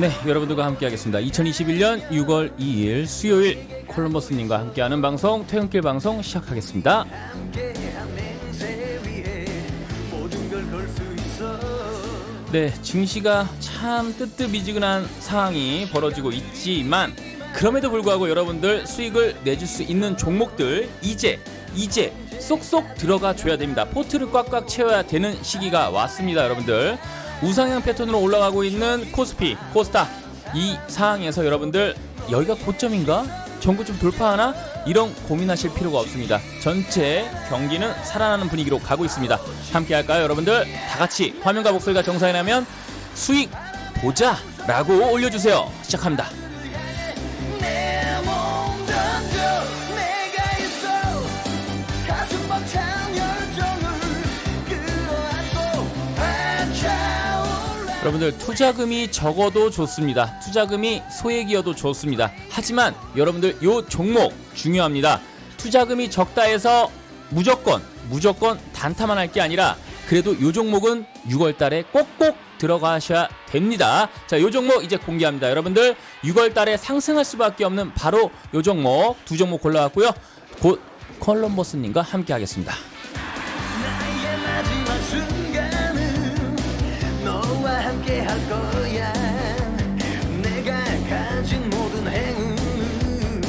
네, 여러분들과 함께하겠습니다. 2021년 6월 2일 수요일 콜럼버스님과 함께하는 방송 퇴근길 방송 시작하겠습니다. 네, 증시가 참 뜨뜻미지근한 상황이 벌어지고 있지만 그럼에도 불구하고 여러분들 수익을 내줄 수 있는 종목들 이제 이제 쏙쏙 들어가 줘야 됩니다. 포트를 꽉꽉 채워야 되는 시기가 왔습니다, 여러분들. 우상향 패턴으로 올라가고 있는 코스피, 코스닥 이 상황에서 여러분들 여기가 고점인가? 전고 좀 돌파하나? 이런 고민하실 필요가 없습니다. 전체 경기는 살아나는 분위기로 가고 있습니다. 함께 할까요, 여러분들? 다 같이 화면과 목소리가 정상이 나면 수익 보자 라고 올려주세요. 시작합니다. 여러분들 투자금이 적어도 좋습니다. 투자금이 소액이어도 좋습니다. 하지만 여러분들 요 종목 중요합니다. 투자금이 적다 해서 무조건 무조건 단타만 할 게 아니라 그래도 요 종목은 6월 달에 꼭꼭 들어가셔야 됩니다. 자, 요 종목 이제 공개합니다. 여러분들 6월 달에 상승할 수밖에 없는 바로 요 종목 두 종목 골라왔고요. 곧 컬럼버스 님과 함께 하겠습니다. 함께 할 거야 내가 가진 모든 행운은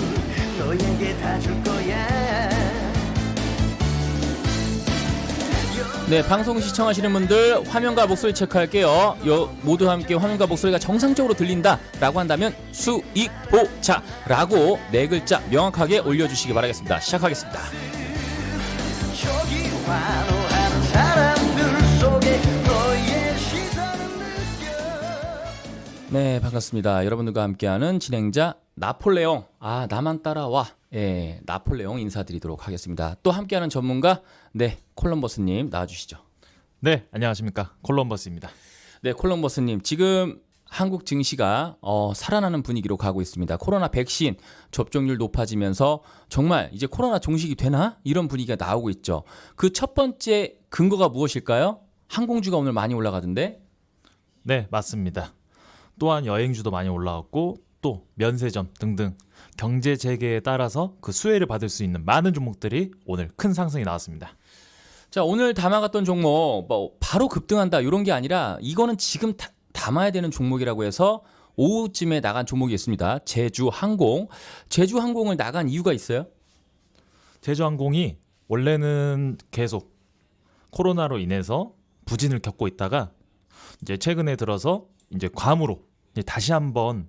너에게 다 줄 거야 네, 방송 시청하시는 분들 화면과 목소리 체크할게요. 요 모두 함께 화면과 목소리가 정상적으로 들린다라고 한다면 수익 보자라고 네 글자 명확하게 올려주시기 바라겠습니다. 시작하겠습니다. 저기 환 네, 반갑습니다. 여러분들과 함께하는 진행자 나폴레옹. 아, 나만 따라와. 예, 나폴레옹 인사드리도록 하겠습니다. 또 함께하는 전문가, 네, 콜럼버스님 나와주시죠. 네, 안녕하십니까. 콜럼버스입니다. 네, 콜럼버스님 지금 한국 증시가 어, 살아나는 분위기로 가고 있습니다. 코로나 백신 접종률 높아지면서 정말 이제 코로나 종식이 되나 이런 분위기가 나오고 있죠. 그 첫 번째 근거가 무엇일까요? 항공주가 오늘 많이 올라가던데. 네, 맞습니다. 또한 여행주도 많이 올라왔고 또 면세점 등등 경제 재개에 따라서 그 수혜를 받을 수 있는 많은 종목들이 오늘 큰 상승이 나왔습니다. 자, 오늘 담아갔던 종목 뭐 바로 급등한다 이런 게 아니라 이거는 지금 다- 담아야 되는 종목이라고 해서 오후쯤에 나간 종목이 있습니다. 제주항공. 제주항공을 나간 이유가 있어요? 제주항공이 원래는 계속 코로나로 인해서 부진을 겪고 있다가 이제 최근에 들어서 이제 괌으로 이제 다시 한번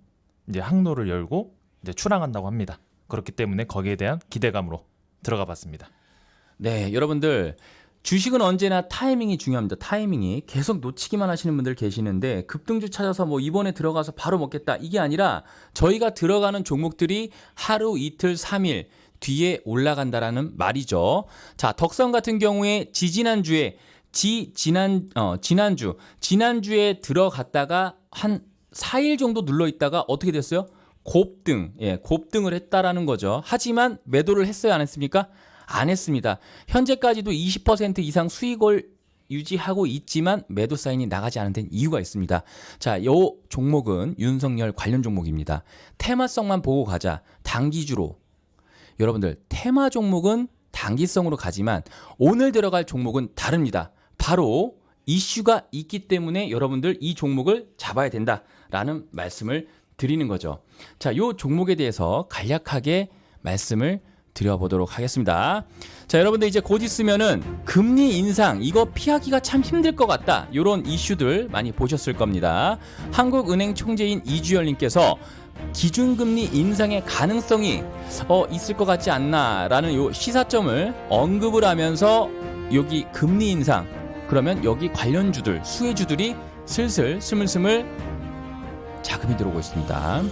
이제 항로를 열고 이제 출항한다고 합니다. 그렇기 때문에 거기에 대한 기대감으로 들어가 봤습니다. 네, 여러분들 주식은 언제나 타이밍이 중요합니다. 타이밍이 계속 놓치기만 하시는 분들 계시는데 급등주 찾아서 뭐 이번에 들어가서 바로 먹겠다 이게 아니라 저희가 들어가는 종목들이 하루 이틀 삼일 뒤에 올라간다라는 말이죠. 자, 덕성 같은 경우에 지지난 주에 지 지난 어 지난주 지난주에 들어갔다가 한 4일 정도 눌러 있다가 어떻게 됐어요? 곱등, 예, 곱등을 했다라는 거죠. 하지만 매도를 했어요, 안 했습니까? 안 했습니다. 현재까지도 20% 이상 수익을 유지하고 있지만 매도 사인이 나가지 않은 데는 이유가 있습니다. 자, 요 종목은 윤석열 관련 종목입니다. 테마성만 보고 가자. 단기주로. 여러분들, 테마 종목은 단기성으로 가지만 오늘 들어갈 종목은 다릅니다. 바로 이슈가 있기 때문에 여러분들 이 종목을 잡아야 된다 라는 말씀을 드리는 거죠. 자, 요 종목에 대해서 간략하게 말씀을 드려보도록 하겠습니다. 자, 여러분들 이제 곧 있으면은 금리 인상 이거 피하기가 참 힘들 것 같다. 요런 이슈들 많이 보셨을 겁니다. 한국은행 총재인 이주열 님께서 기준금리 인상의 가능성이 어, 있을 것 같지 않나라는 요 시사점을 언급을 하면서 여기 금리 인상 그러면 여기 관련주들 수혜주들이 슬슬 스물스물 자금이 들어오고 있습니다.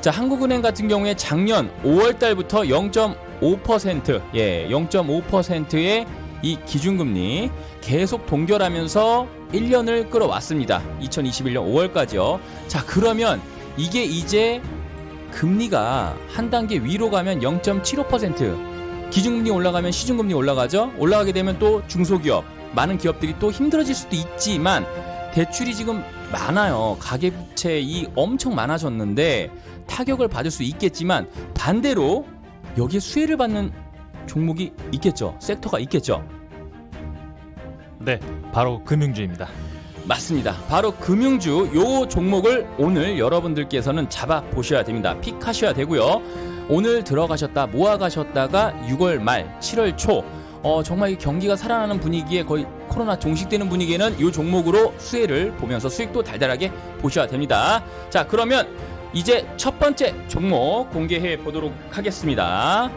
자, 한국은행 같은 경우에 작년 5월 달부터 0.5% 예, 0.5%의 이 기준금리 계속 동결하면서 1년을 끌어왔습니다. 2021년 5월까지요. 자, 그러면 이게 이제 금리가 한 단계 위로 가면 0.75% 기준금리 올라가면 시중금리 올라가죠. 올라가게 되면 또 중소기업, 많은 기업들이 또 힘들어질 수도 있지만 대출이 지금 많아요. 가계 부채이 엄청 많아졌는데 타격을 받을 수 있겠지만 반대로 여기에 수혜를 받는 종목이 있겠죠. 섹터가 있겠죠. 네, 바로 금융주입니다. 맞습니다. 바로 금융주 요 종목을 오늘 여러분들께서는 잡아 보셔야 됩니다. 픽하셔야 되고요. 오늘 들어가셨다 모아 가셨다가 6월 말 7월 초 어, 정말 이 경기가 살아나는 분위기에 거의 코로나 종식되는 분위기에는 요 종목으로 수혜를 보면서 수익도 달달하게 보셔야 됩니다. 자, 그러면 이제 첫 번째 종목 공개해 보도록 하겠습니다.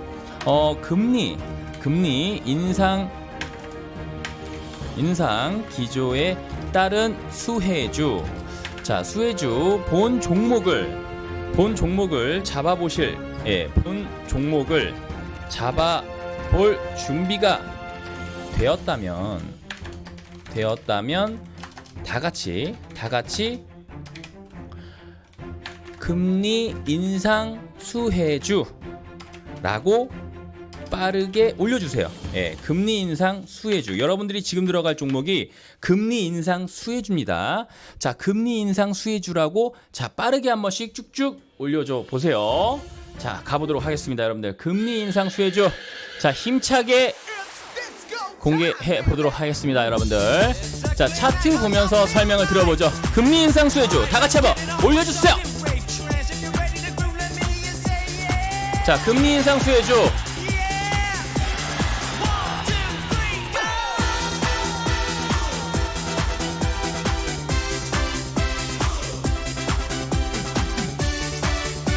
어, 금리 금리 인상 인상 기조에 따른 수혜주. 자, 수혜주 본 종목을 본 종목을 잡아보실 예, 본 종목을 잡아 볼 준비가 되었다면 되었다면 다 같이 다 같이 금리 인상 수혜주라고 빠르게 올려주세요. 예, 금리 인상 수혜주. 여러분들이 지금 들어갈 종목이 금리 인상 수혜주입니다. 자, 금리 인상 수혜주라고 자 빠르게 한 번씩 쭉쭉 올려줘 보세요. 자, 가보도록 하겠습니다, 여러분들. 금리 인상 수혜주. 자, 힘차게 공개해 보도록 하겠습니다, 여러분들. 자, 차트 보면서 설명을 들어보죠. 금리 인상 수혜주 다 같이 한번 올려주세요. 자, 금리 인상 수혜주.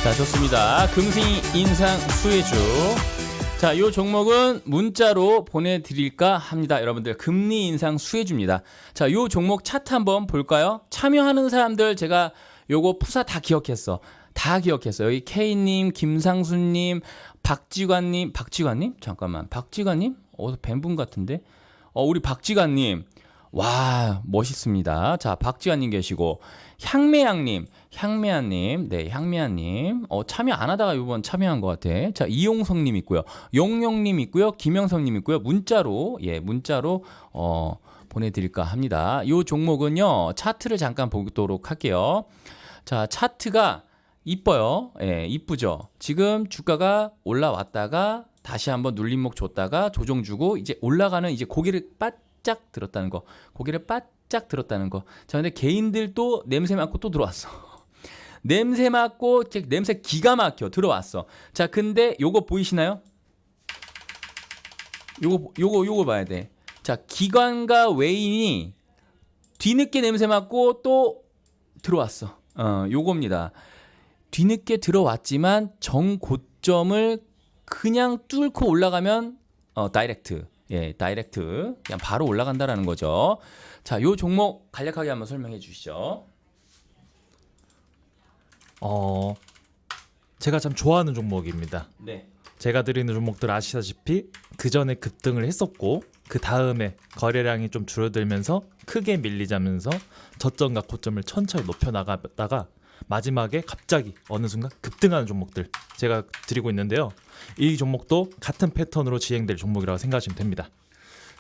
자, 좋습니다. 금승이 인상 수혜주. 자, 이 종목은 문자로 보내드릴까 합니다. 여러분들, 금리 인상 수혜주입니다. 자, 이 종목 차트 한번 볼까요? 참여하는 사람들 제가 요거 푸사 다 기억했어. 다 기억했어. 여기 K님, 김상수님, 박지관님, 박지관님? 잠깐만. 박지관님? 어디서 뵌 분 같은데? 어, 우리 박지관님. 와, 멋있습니다. 자, 박지환님 계시고, 향매양님, 향매야님, 네, 향매야님. 어, 참여 안 하다가 이번 참여한 것 같아. 자, 이용성님 있고요. 용용님 있고요. 김영성님 있고요. 문자로, 예, 문자로, 어, 보내드릴까 합니다. 이 종목은요, 차트를 잠깐 보도록 할게요. 자, 차트가 이뻐요. 예, 이쁘죠. 지금 주가가 올라왔다가 다시 한번 눌림목 줬다가 조정 주고 이제 올라가는 이제 고개를 바짝 들었다는 거. 고개를 바짝 들었다는 거. 자, 근데 개인들도 냄새 맡고 또 들어왔어. 냄새 맡고 냄새 기가 막혀 들어왔어. 자, 근데 요거 보이시나요? 요거 요거 요거 봐야 돼. 자, 기관과 외인이 뒤늦게 냄새 맡고 또 들어왔어. 어, 요겁니다. 뒤늦게 들어왔지만 정 고점을 그냥 뚫고 올라가면 어, 다이렉트. 예, 다이렉트. 그냥 바로 올라간다라는 거죠. 자, 요 종목 간략하게 한번 설명해 주시죠. 어, 제가 참 좋아하는 종목입니다. 네. 제가 드리는 종목들 아시다시피 그 전에 급등을 했었고 그 다음에 거래량이 좀 줄어들면서 크게 밀리자면서 저점과 고점을 천천히 높여 나가다가 마지막에 갑자기 어느 순간 급등하는 종목들 제가 드리고 있는데요. 이 종목도 같은 패턴으로 진행될 종목이라고 생각하시면 됩니다.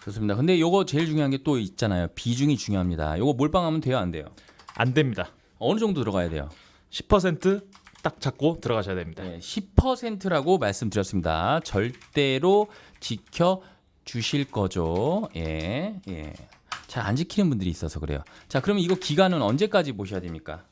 좋습니다. 근데 요거 제일 중요한 게 또 있잖아요. 비중이 중요합니다. 요거 몰빵하면 돼요, 안 돼요? 안 됩니다. 어느 정도 들어가야 돼요? 10%딱 잡고 들어가셔야 됩니다. 네, 10%라고 말씀드렸습니다. 절대로 지켜 주실 거죠. 예, 예. 잘 안 지키는 분들이 있어서 그래요. 자, 그러면 이거 기간은 언제까지 보셔야 됩니까?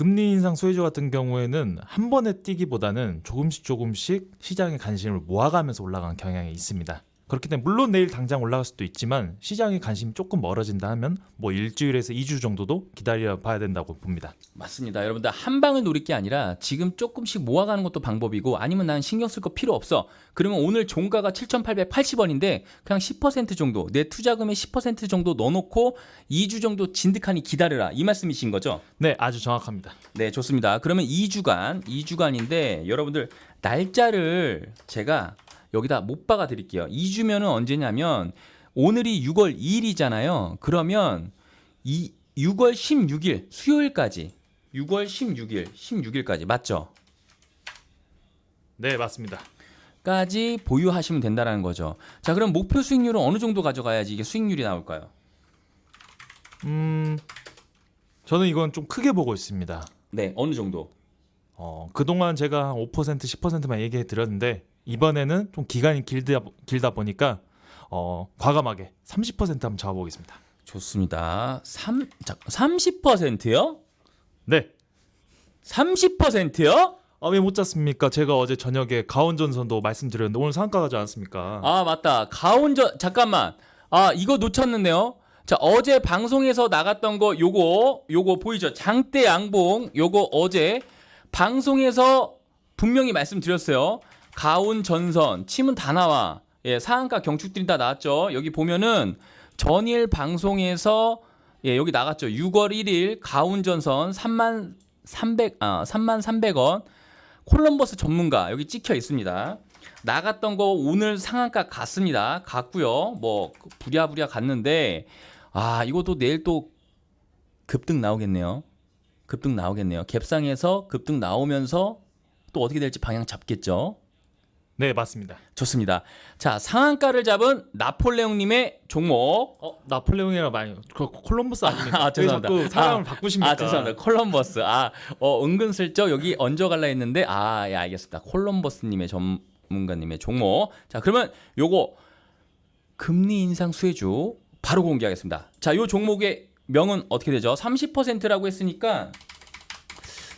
금리 인상 소유주 같은 경우에는 한 번에 뛰기보다는 조금씩 조금씩 시장의 관심을 모아가면서 올라가는 경향이 있습니다. 그렇기 때문에 물론 내일 당장 올라갈 수도 있지만 시장의 관심이 조금 멀어진다 하면 뭐 일주일에서 2주 정도도 기다려 봐야 된다고 봅니다. 맞습니다. 여러분들 한 방을 노릴 게 아니라 지금 조금씩 모아가는 것도 방법이고 아니면 난 신경 쓸 거 필요 없어. 그러면 오늘 종가가 7,880원인데 그냥 10% 정도 내 투자금의 10% 정도 넣어놓고 2주 정도 진득하니 기다려라 이 말씀이신 거죠? 네, 아주 정확합니다. 네, 좋습니다. 그러면 2주간, 2주간인데 여러분들 날짜를 제가 여기다 못 박아 드릴게요. 2주면은 언제냐면 오늘이 6월 2일이잖아요. 그러면 이 6월 16일 수요일까지 6월 16일, 16일까지 맞죠? 네, 맞습니다. 까지 보유하시면 된다라는 거죠. 자, 그럼 목표 수익률은 어느 정도 가져가야지 이게 수익률이 나올까요? 음, 저는 이건 좀 크게 보고 있습니다. 네, 어느 정도? 어, 그동안 제가 5% 10%만 얘기해 드렸는데 이번에는 좀 기간이 길다 길다 보니까 어, 과감하게 30% 한번 잡아 보겠습니다. 좋습니다. 3 자, 30%요? 네. 30%요? 아, 왜 못 잤습니까? 제가 어제 저녁에 가온전선도 말씀드렸는데 오늘 상가 가지 않았습니까? 아 맞다 가온전 잠깐만 아 이거 놓쳤는데요 자 어제 방송에서 나갔던 거 요거 요거 보이죠 장대 양봉 요거 어제 방송에서 분명히 말씀드렸어요 가온 전선 침은 다 나와 예 상한가 경축들이 다 나왔죠 여기 보면은 전일 방송에서 예 여기 나갔죠 6월 1일 가온 전선 3만 300 아 3만 300원 콜럼버스 전문가 여기 찍혀 있습니다. 나갔던 거 오늘 상한가 갔습니다. 갔고요. 뭐 부랴부랴 갔는데 아 이것도 내일 또 급등 나오겠네요. 급등 나오겠네요. 갭상에서 급등 나오면서 또 어떻게 될지 방향 잡겠죠. 네, 맞습니다. 좋습니다. 자 상한가를 잡은 나폴레옹님의 종목. 어, 나폴레옹이랑 많이 그 콜럼버스 아닙니까? 아, 왜 죄송합니다. 자꾸 사람을 아, 바꾸십니까? 아 죄송합니다. 콜럼버스. 아 어, 은근슬쩍 여기 얹어갈라 했는데 아 예 알겠습니다. 콜럼버스님의 전문가님의 종목. 자 그러면 요거 금리 인상 수혜주 바로 공개하겠습니다. 자 요 종목의 명은 어떻게 되죠? 30%라고 했으니까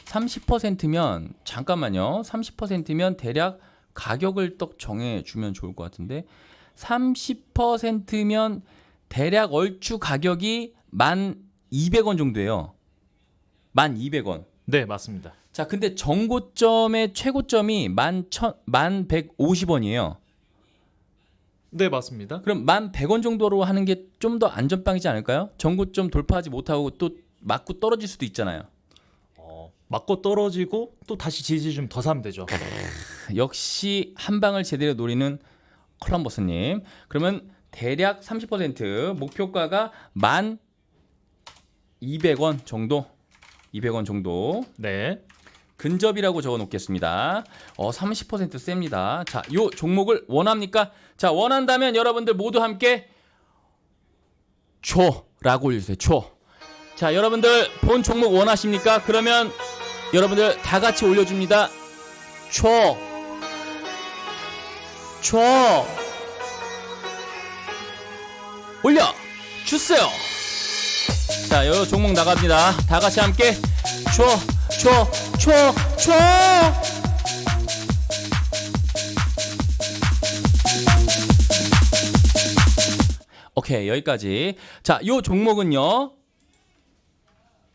30%면 잠깐만요. 30%면 대략 가격을 떡 정해 주면 좋을 것 같은데 30%면 대략 얼추 가격이 만 200원 정도예요. 만 200원. 네, 맞습니다. 자, 근데 정고점의 최고점이 만 천, 만 150원이에요. 네, 맞습니다. 그럼 만 100원 정도로 하는 게 좀 더 안전빵이지 않을까요? 정고점 돌파하지 못하고 또 맞고 떨어질 수도 있잖아요. 어, 맞고 떨어지고 또 다시 지지 좀 더 사면 되죠. 역시 한 방을 제대로 노리는 컬럼버스님. 그러면 대략 30% 목표가가 만 200원 정도. 200원 정도. 네. 근접이라고 적어 놓겠습니다. 어, 30% 셉니다. 자, 요 종목을 원합니까? 자, 원한다면 여러분들 모두 함께 초라고 올려주세요. 초. 자, 여러분들 본 종목 원하십니까? 그러면 여러분들 다 같이 올려줍니다. 초. 초. 올려 주세요. 자, 요 종목 나갑니다. 다 같이 함께 초, 초, 초, 초. 오케이, 여기까지. 자, 요 종목은요.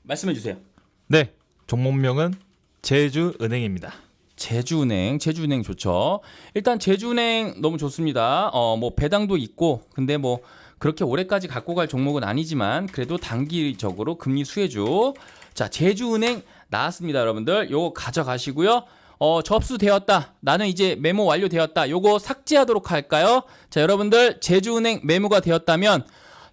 말씀해 주세요. 네. 종목명은 제주은행입니다. 제주은행, 제주은행 좋죠. 일단 제주은행 너무 좋습니다. 어, 뭐 배당도 있고, 근데 뭐 그렇게 오래까지 갖고 갈 종목은 아니지만 그래도 단기적으로 금리 수혜주. 자, 제주은행 나왔습니다, 여러분들. 요거 가져가시고요. 어, 접수되었다. 나는 이제 메모 완료되었다. 요거 삭제하도록 할까요? 자, 여러분들 제주은행 메모가 되었다면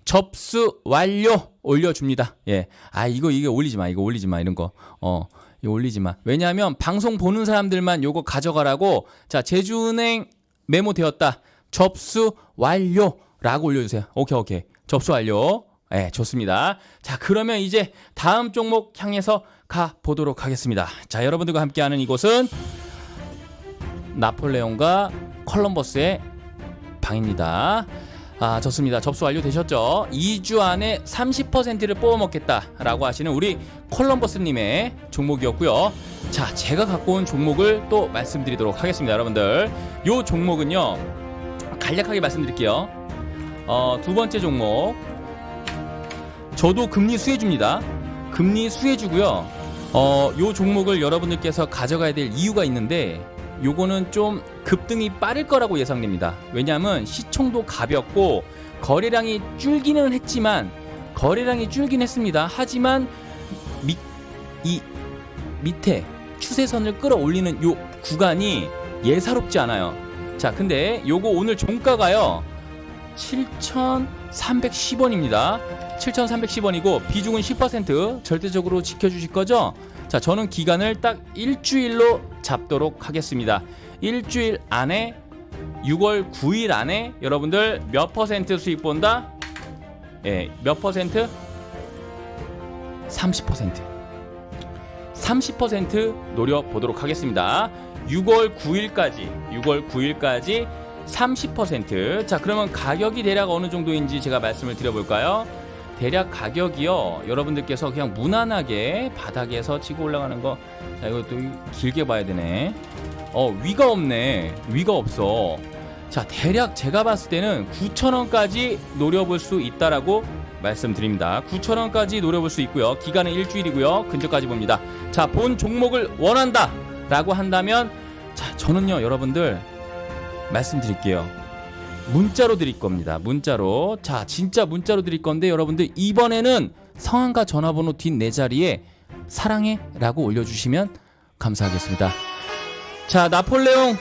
접수 완료 올려줍니다. 예. 아, 이거, 이거 올리지 마. 이거 올리지 마. 이런 거. 어, 이거 올리지 마. 왜냐하면 방송 보는 사람들만 요거 가져가라고. 자, 제주은행 메모 되었다. 접수 완료 라고 올려주세요. 오케이, 오케이. 접수 완료. 예, 좋습니다. 자, 그러면 이제 다음 종목 향해서 가 보도록 하겠습니다. 자, 여러분들과 함께하는 이곳은 나폴레옹과 컬럼버스의 방입니다. 아, 좋습니다. 접수 완료되셨죠? 2주 안에 30%를 뽑아먹겠다라고 하시는 우리 콜럼버스님의 종목이었고요. 자, 제가 갖고 온 종목을 또 말씀드리도록 하겠습니다, 여러분들. 요 종목은요, 간략하게 말씀드릴게요. 어, 두 번째 종목. 저도 금리 수혜주입니다. 금리 수혜주고요. 어, 요 종목을 여러분들께서 가져가야 될 이유가 있는데 요거는 좀 급등이 빠를 거라고 예상됩니다. 왜냐하면 시총도 가볍고 거래량이 줄기는 했지만 거래량이 줄긴 했습니다. 하지만 미, 이 밑에 추세선을 끌어올리는 요 구간이 예사롭지 않아요. 자, 근데 요거 오늘 종가가요. 7,310원입니다. 7,310원이고 비중은 10% 절대적으로 지켜주실 거죠? 자, 저는 기간을 딱 일주일로 잡도록 하겠습니다. 일주일 안에 6월 9일 안에 여러분들 몇 퍼센트 수익 본다? 예, 몇 퍼센트? 30% 30% 노려보도록 하겠습니다. 6월 9일까지 6월 9일까지 30% 자, 그러면 가격이 대략 어느 정도인지 제가 말씀을 드려볼까요? 대략 가격이요. 여러분들께서 그냥 무난하게 바닥에서 치고 올라가는 거. 자, 이것도 길게 봐야 되네. 어, 위가 없네. 위가 없어. 자, 대략 제가 봤을 때는 9,000원까지 노려볼 수 있다라고 말씀드립니다. 9,000원까지 노려볼 수 있고요. 기간은 일주일이고요. 근저까지 봅니다. 자, 본 종목을 원한다. 라고 한다면, 자, 저는요, 여러분들, 말씀드릴게요. 문자로 드릴 겁니다. 문자로. 자, 진짜 문자로 드릴 건데 여러분들 이번에는 성함과 전화번호 뒷 네 자리에 사랑해라고 올려주시면 감사하겠습니다. 자, 나폴레옹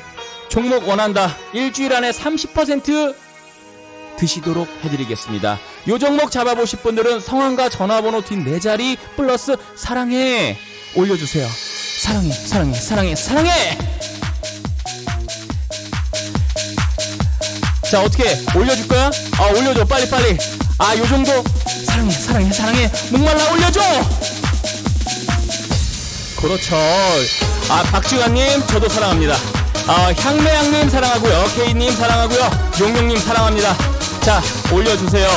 종목 원한다. 일주일 안에 30% 드시도록 해드리겠습니다. 요 종목 잡아보실 분들은 성함과 전화번호 뒷 네 자리 플러스 사랑해 올려주세요. 사랑해, 사랑해, 사랑해, 사랑해. 자 어떻게 올려줄 거야? 아 올려줘. 빨리 빨리. 아 요 정도? 사랑해 사랑해 사랑해. 목말라 올려줘! 그렇죠. 아 박지관님 저도 사랑합니다. 아 향매양님 사랑하고요. 케이님 사랑하고요. 용용님 사랑합니다. 자 올려주세요.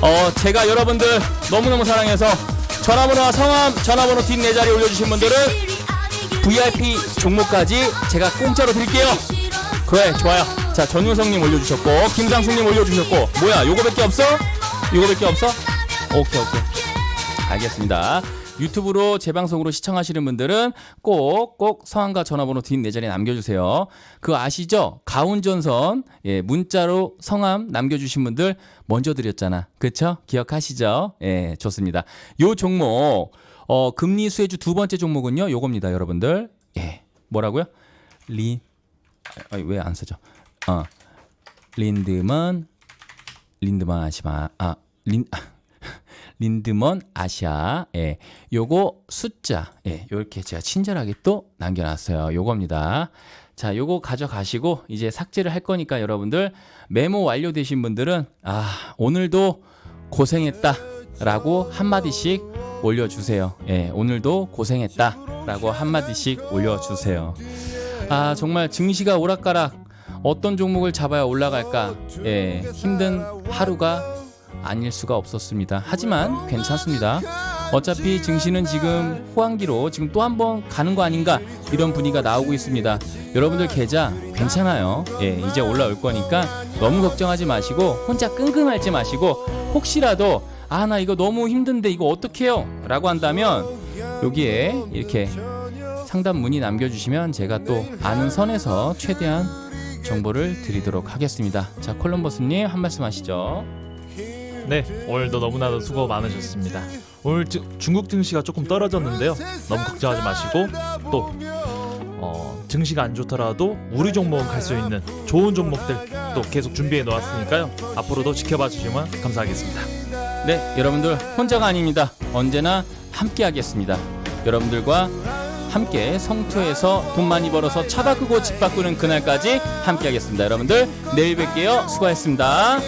어 제가 여러분들 너무너무 사랑해서 전화번호와 성함 전화번호 뒷네 자리 올려주신 분들은 VIP 종목까지 제가 공짜로 드릴게요. 그래 좋아요 자 전유성님 올려주셨고 김상수님 올려주셨고 뭐야 요거밖에 없어? 요거밖에 없어? 오케이 오케이 알겠습니다 유튜브로 재방송으로 시청하시는 분들은 꼭 꼭 성함과 전화번호 뒷네 자리에 남겨주세요 그거 아시죠? 가운전선 예, 문자로 성함 남겨주신 분들 먼저 드렸잖아 그쵸? 기억하시죠? 예 좋습니다 요 종목 어, 금리 수혜주 두 번째 종목은요 요겁니다 여러분들 예 뭐라고요? 리왜안 쓰죠? 어. 린드먼 린드먼 아시마 아 린 린드먼 아시아. 예. 요거 숫자 예 요렇게 제가 친절하게 또 남겨놨어요. 요겁니다. 자 요거 가져가시고 이제 삭제를 할 거니까 여러분들 메모 완료되신 분들은 아 오늘도 고생했다 라고 한마디씩 올려주세요. 예 오늘도 고생했다 라고 한마디씩 올려주세요. 아 정말 증시가 오락가락 어떤 종목을 잡아야 올라갈까? 예 힘든 하루가 아닐 수가 없었습니다. 하지만 괜찮습니다. 어차피 증시는 지금 호황기로 지금 또 한 번 가는 거 아닌가 이런 분위기가 나오고 있습니다. 여러분들 계좌 괜찮아요? 예 이제 올라올 거니까 너무 걱정하지 마시고 혼자 끙끙 앓지 마시고 혹시라도 아 나 이거 너무 힘든데 이거 어떡해요? 라고 한다면 여기에 이렇게 상담 문의 남겨주시면 제가 또 아는 선에서 최대한 정보를 드리도록 하겠습니다. 자, 콜럼버스님 한 말씀 하시죠. 네, 오늘도 너무나도 수고 많으셨습니다. 오늘 주- 중국 증시가 조금 떨어졌는데요. 너무 걱정하지 마시고 또 어, 증시가 안 좋더라도 우리 종목은 갈 수 있는 좋은 종목들 또 계속 준비해 놓았으니까요. 앞으로도 지켜봐 주시면 감사하겠습니다. 네, 여러분들 혼자가 아닙니다. 언제나 함께 하겠습니다. 여러분들과 함께 성투해서 돈 많이 벌어서 차 바꾸고 집 바꾸는 그날까지 함께 하겠습니다. 여러분들 내일 뵐게요. 수고하셨습니다.